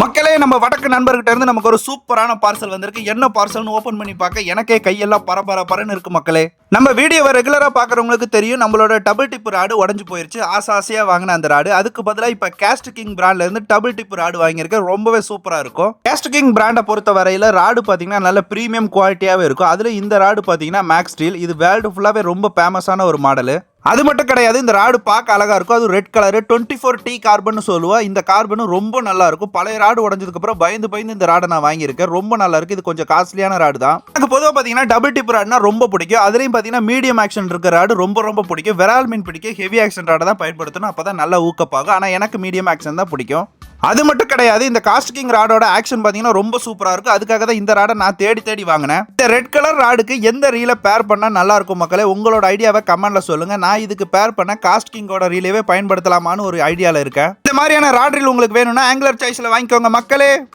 மக்களே நம்ம வடக்கு நண்பர்கிட்ட இருந்து நமக்கு ஒரு சூப்பரான பார்சல் வந்திருக்கு. என்ன பார்சல்னு ஓபன் பண்ணி பார்க்க எனக்கே கையெல்லாம் பரபர பரன்னு இருக்கு மக்களே. நம்ம வீடியோவை ரெகுலரா பாக்குறவங்களுக்கு தெரியும் நம்மளோட டபுள் டிப் ராடு உடஞ்சு போயிருச்சு. ஆசை ஆசையா வாங்கின அந்த ராடு அதுக்கு பதிலாக இப்ப கேஸ்ட் கிங் பிராண்ட்ல இருந்து டபுள் டிப் ராடு வாங்கியிருக்கேன். ரொம்பவே சூப்பரா இருக்கும். கேஸ்ட் கிங் பிராண்டை பொறுத்த வரையில ராடு பாத்தீங்கன்னா நல்ல பிரீமியம் குவாலிட்டியாவே இருக்கும். அதுல இந்த ராடு பாத்தீங்கன்னா மேக்ஸ் ஸ்டீல் இது வேர்ல்டு ஃபுல்லாவே ரொம்ப ஃபேமஸான ஒரு மாடல் அது மட்டும் கிடையாது இந்த ராடு பார்க்க அழகாக இருக்கும். அது red colour twenty four T carbon சொல்லுவோம் இந்த கார்பனும் ரொம்ப நல்லா இருக்கும். பழைய ராடு உடஞ்சதுக்கு அப்புறம் பயந்து பயந்து இந்த ராடை நான் வாங்கியிருக்கேன். ரொம்ப நல்லா இருக்கு. இது கொஞ்சம் காஸ்ட்லியான ராடு தான். எனக்கு பொதுவாக பார்த்தீங்கன்னா டபுள் டிப் ராடுனா ரொம்ப பிடிக்கும். அதுலேயும் பார்த்தீங்கன்னா மீடியம் ஆக்ஷன் இருக்கிற ராடு ரொம்ப ரொம்ப பிடிக்கும். விரால் மீன் பிடிக்கும் ஹெவி ஆக்ஷன் ராடை தான் பயன்படுத்தணும். அப்போ தான் நல்லா ஊக்கப்பாகும். ஆனால் எனக்கு மீடியம் ஆக்ஷன் தான் பிடிக்கும். அது மட்டும் கிடையாது இந்த காஸ்ட் கிங் ராடோட ஆக்ஷன் பார்த்தீங்கன்னா ரொம்ப சூப்பராக இருக்கும் அதுக்காக தான் இந்த ராடை நான் தேடி தேடி வாங்கினேன். இந்த ரெட் கலர் ராடுக்கு எந்த ரீலை பேர் பண்ணால் நல்லா இருக்கும் மக்களே? உங்களோட ஐடியாவை கமெண்ட்ல சொல்லுங்க. நான் இதுக்கு பேர் பண்ண காஸ்ட் கிங்கோட ரீலேவே பயன்படுத்தலாமான்னு ஒரு ஐடியாவில் இருக்கேன். இந்த மாதிரியான ராட் ரீல் உங்களுக்கு வேணும்னா ஆங்குலர் சாய்ஸில் வாங்கிக்கோங்க மக்களே.